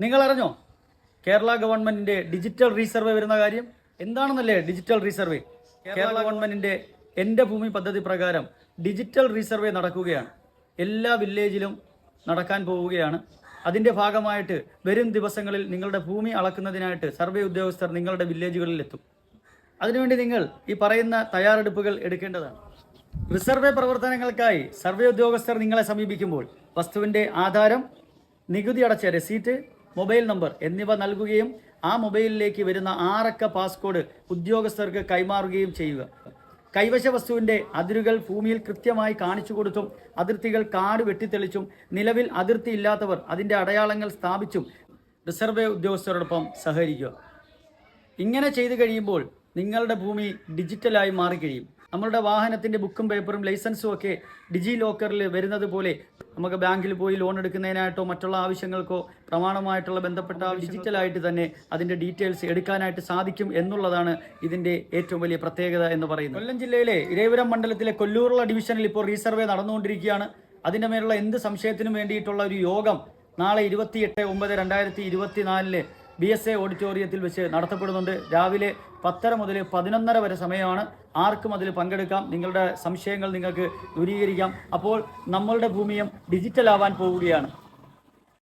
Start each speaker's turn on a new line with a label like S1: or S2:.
S1: നിങ്ങൾ അറിഞ്ഞോ കേരള ഗവൺമെന്റിന്റെ ഡിജിറ്റൽ റീസർവേ വരുന്ന കാര്യം? എന്താണെന്നല്ലേ ഡിജിറ്റൽ റീസർവേ കേരള ഗവൺമെന്റിന്റെ എന്റെ ഭൂമി പദ്ധതി പ്രകാരം ഡിജിറ്റൽ റീസർവേ നടക്കുകയാണ്. എല്ലാ വില്ലേജിലും നടക്കാൻ പോവുകയാണ്. അതിന്റെ ഭാഗമായിട്ട് വരും ദിവസങ്ങളിൽ നിങ്ങളുടെ ഭൂമി അളക്കുന്നതിനായിട്ട് സർവേ ഉദ്യോഗസ്ഥർ നിങ്ങളുടെ വില്ലേജുകളിൽ എത്തും. അതിനുവേണ്ടി നിങ്ങൾ ഈ പറയുന്ന തയ്യാറെടുപ്പുകൾ എടുക്കേണ്ടതാണ്. റിസർവേ പ്രവർത്തനങ്ങൾക്കായി സർവേ ഉദ്യോഗസ്ഥർ നിങ്ങളെ സമീപിക്കുമ്പോൾ വസ്തുവിന്റെ ആധാരം നികുതി അടച്ച രസീറ്റ് മൊബൈൽ നമ്പർ എന്നിവ നൽകുകയും ആ മൊബൈലിലേക്ക് വരുന്ന ആറക്ക പാസ്കോഡ് ഉദ്യോഗസ്ഥർക്ക് കൈമാറുകയും ചെയ്യുക. കൈവശ വസ്തുവിന്റെ അതിരുകൾ ഭൂമിയിൽ കൃത്യമായി കാണിച്ചു കൊടുത്തും അതിർത്തികൾ കാട് വെട്ടിത്തെളിച്ചും നിലവിൽ അതിർത്തി ഇല്ലാത്തവർ അതിന്റെ അടയാളങ്ങൾ സ്ഥാപിച്ചും റിസർവേ ഉദ്യോഗസ്ഥരോടൊപ്പം സഹകരിക്കുക. ഇങ്ങനെ ചെയ്തു കഴിയുമ്പോൾ നിങ്ങളുടെ ഭൂമി ഡിജിറ്റലായി മാറിക്കഴിയും. നമ്മളുടെ വാഹനത്തിന്റെ ബുക്കും പേപ്പറും ലൈസൻസും ഒക്കെ ഡിജി ലോക്കറിൽ വരുന്നത് പോലെ നമുക്ക് ബാങ്കിൽ പോയി ലോൺ എടുക്കുന്നതിനായിട്ടോ മറ്റുള്ള ആവശ്യങ്ങൾക്കോ പ്രമാണമായിട്ടുള്ള ബന്ധപ്പെട്ട ഡിജിറ്റലായിട്ട് തന്നെ അതിന്റെ ഡീറ്റെയിൽസ് എടുക്കാനായിട്ട് സാധിക്കും എന്നുള്ളതാണ് ഇതിന്റെ ഏറ്റവും വലിയ പ്രത്യേകത എന്ന് പറയുന്നത്. കൊല്ലം ജില്ലയിലെ ഇരേപുരം മണ്ഡലത്തിലെ കൊല്ലൂറുള്ള ഡിവിഷനിൽ ഇപ്പോൾ റീസർവേ നടന്നുകൊണ്ടിരിക്കുകയാണ്. അതിന്റെ മേലുള്ള എന്ത് സംശയത്തിനും വേണ്ടിയിട്ടുള്ള ഒരു യോഗം നാളെ ഇരുപത്തിയെട്ട് ഒമ്പത് രണ്ടായിരത്തി ഇരുപത്തിനാലിൽ ബി എസ് എ ഓഡിറ്റോറിയത്തിൽ വെച്ച് നടത്തപ്പെടുന്നുണ്ട്. രാവിലെ പത്തര മുതൽ പതിനൊന്നര വരെ സമയമാണ്. ആർക്കും അതിൽ പങ്കെടുക്കാം. നിങ്ങളുടെ സംശയങ്ങൾ നിങ്ങൾക്ക് ദൂരീകരിക്കാം. അപ്പോൾ നമ്മളുടെ ഭൂമിയും ഡിജിറ്റലാവാൻ പോവുകയാണ്.